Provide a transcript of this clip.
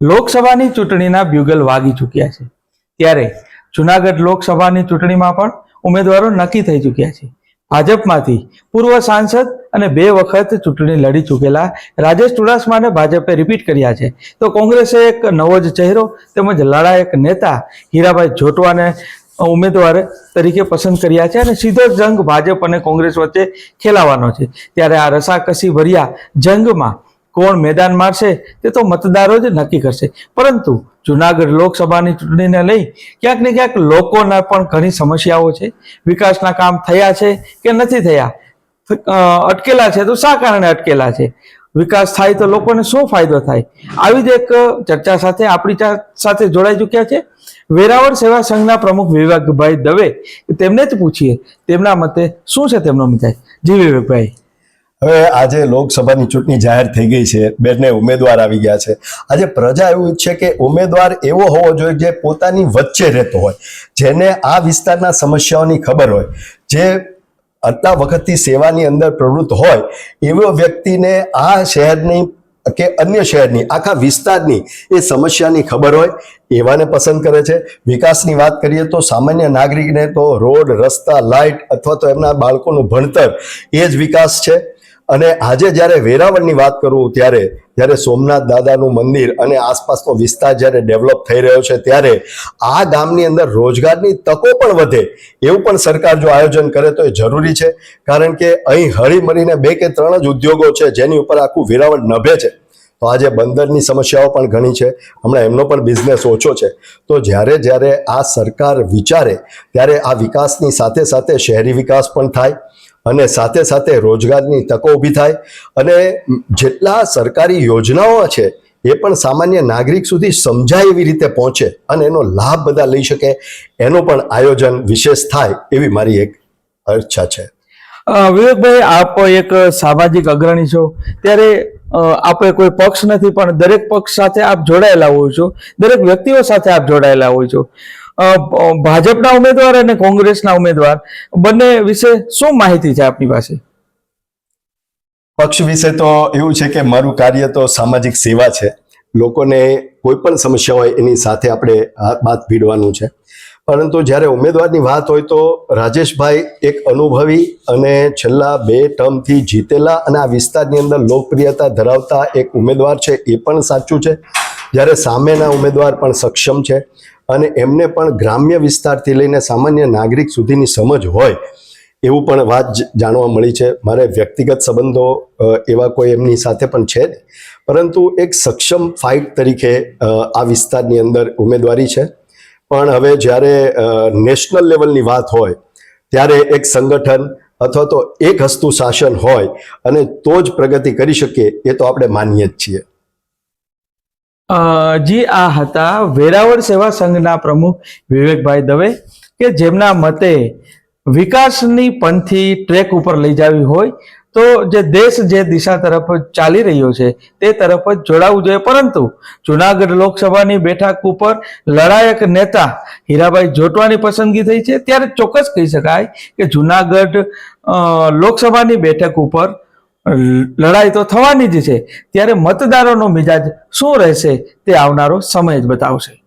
લોકસભાની ચૂંટણીના બ્યુગલ વાગી ચૂક્યા છે. ત્યારે જુનાગઢ લોકસભાની ચૂંટણીમાં પણ ઉમેદવારો નક્કી થઈ ચૂક્યા છે. ભાજપમાંથી પૂર્વ સાંસદ અને બે વખત ચૂંટણી લડી ચૂકેલા રાજેશ ચુડાસમાને ભાજપે રિપીટ કર્યા છે. તો કોંગ્રેસે એક નવો જ ચહેરો તેમજ લડાયક નેતા હીરાભાઈ જોટવાને ઉમેદવાર તરીકે પસંદ કર્યા છે અને સીધો જંગ ભાજપ અને કોંગ્રેસ વચ્ચે ખેલાવાનો છે. ત્યારે આ રસાકસી ભર્યા જંગમાં કોણ મેદાન મારશે તે તો મતદારો જ નક્કી કરશે. પરંતુ જુનાગઢ લોકસભાની ચૂંટણીને લઈ ક્યાંક ને ક્યાંક લોકોના પણ ઘણી સમસ્યાઓ છે. વિકાસના કામ થયા છે કે નથી થયા? અટકેલા છે તો શા કારણે અટકેલા છે? વિકાસ થાય તો લોકોને શું ફાયદો થાય? આવી જ એક ચર્ચા સાથે આપણી સાથે જોડાઈ ચૂક્યા છે. વેરાવળ સેવા સંઘના પ્રમુખ વિવેકભાઈ દવે તેમને જ પૂછીએ. તેમના મતે શું છે તેમનો મિજાજ જી વિવેકભાઈ. હવે આજે લોકસભાની ચૂંટણી જાહેર થઈ ગઈ છે. બંને ઉમેદવાર આવી ગયા છે. આજે પ્રજા એવું ઈચ્છે કે ઉમેદવાર એવો હોવો જોઈએ જે પોતાની વચ્ચે રહેતો હોય, જેને આ વિસ્તારના સમસ્યાઓની ખબર હોય. જે આટલા વખતથી સેવાની અંદર પ્રવૃત્ત હોય, એવો વ્યક્તિને આ શહેરની કે અન્ય શહેરની, આખા વિસ્તારની એ સમસ્યાની ખબર હોય, એવાને પસંદ કરે છે. વિકાસની વાત કરીએ તો સામાન્ય નાગરિકને તો રોડ, રસ્તા, લાઇટ અથવા તો એમના બાળકોનું ભણતર એ જ વિકાસ છે. અને આજે જ્યારે વેરાવળની વાત કરું ત્યારે, જ્યારે સોમનાથ દાદાનું મંદિર અને આસપાસનો વિસ્તાર જ્યારે ડેવલપ થઈ રહ્યો છે, ત્યારે આ ગામની અંદર રોજગારની તકો પણ વધે. એવું પણ સરકાર જો આયોજન કરે તો એ જરૂરી છે. કારણ કે અહીં હળી મળીને બે કે ત્રણ જ ઉદ્યોગો છે, જેની ઉપર આખું વેરાવળ નભે છે. તો આજે બંદરની સમસ્યાઓ પણ ઘણી છે. હમણાં એમનો પણ બિઝનેસ ઓછો છે. તો જ્યારે જ્યારે આ સરકાર વિચારે, ત્યારે આ વિકાસની સાથે સાથે શહેરી વિકાસ પણ થાય. અને સાથે સાથે રોજગારની તકો ઊભી થાય. અને જેટલા સરકારી યોજનાઓ છે, એ પણ સામાન્ય નાગરિક સુધી સમજાય એવી રીતે પહોંચે અને એનો લાભ બધા લઈ શકે. એનું પણ આયોજન વિશેષ થાય એવી મારી એક ઈચ્છા છે. વિવેકભાઈ, આપ એક સામાજિક અગ્રણી છો. ત્યારે આપણે કોઈ પક્ષ નથી, પણ દરેક પક્ષ સાથે આપ જોડાયેલા હોય છો. દરેક વ્યક્તિઓ સાથે આપ જોડાયેલા હોય છો. ભાજપના ઉમેદવાર અને કોંગ્રેસના ઉમેદવાર બંને વિશે શું માહિતી છે આપની પાસે? પક્ષ વિશે તો એવું છે કે મારું કાર્ય તો સામાજિક સેવા છે. લોકોને કોઈ પણ સમસ્યા હોય એની સાથે આપણે હાથ બાથ ભીડવાનું છે. પરંતુ જ્યારે ઉમેદવારની વાત હોય તો રાજેશભાઈ એક અનુભવી અને છેલ્લા બે ટર્મથી જીતેલા અને આ વિસ્તારની અંદર લોકપ્રિયતા ધરાવતા એક ઉમેદવાર છે એ પણ સાચું છે. જ્યારે સામેના ઉમેદવાર પણ સક્ષમ છે અને એમને પણ ગ્રામ્ય વિસ્તારથી લઈને સામાન્ય નાગરિક સુધીની સમજ હોય, એવું પણ વાત જાણવા મળી છે. મારે વ્યક્તિગત સંબંધો એવા કોઈ એમની સાથે પણ છે નહીં પરંતુ એક સક્ષમ ફાઇટ તરીકે આ વિસ્તારની અંદર ઉમેદવારી છે. પણ હવે જ્યારે નેશનલ લેવલની વાત હોય, ત્યારે એક સંગઠન અથવા તો એક હસ્તુ શાસન હોય અને તો જ પ્રગતિ કરી શકીએ, એ તો આપણે માનીએ જ છીએ. જી, આ હતા વેરાવળ સેવા સંઘના પ્રમુખ વિવેકભાઈ દવે, કે જેમના મતે વિકાસની પંથી ટ્રેક ઉપર લઈ જવી હોય તો જે દેશ જે દિશા તરફ ચાલી રહ્યો છે તે તરફ જ જોડાવવું જોઈએ. પરંતુ જુનાગઢ લોકસભાની બેઠક ઉપર લડાયક નેતા હીરાભાઈ જોટવાની પસંદગી થઈ છે. ત્યારે ચોક્કસ કહી શકાય કે જુનાગઢ લોકસભાની બેઠક ઉપર લડાઈ તો થવાની જ છે. ત્યારે મતદારોનો મિજાજ શું રહેશે તે આવનારો સમય જ બતાવશે.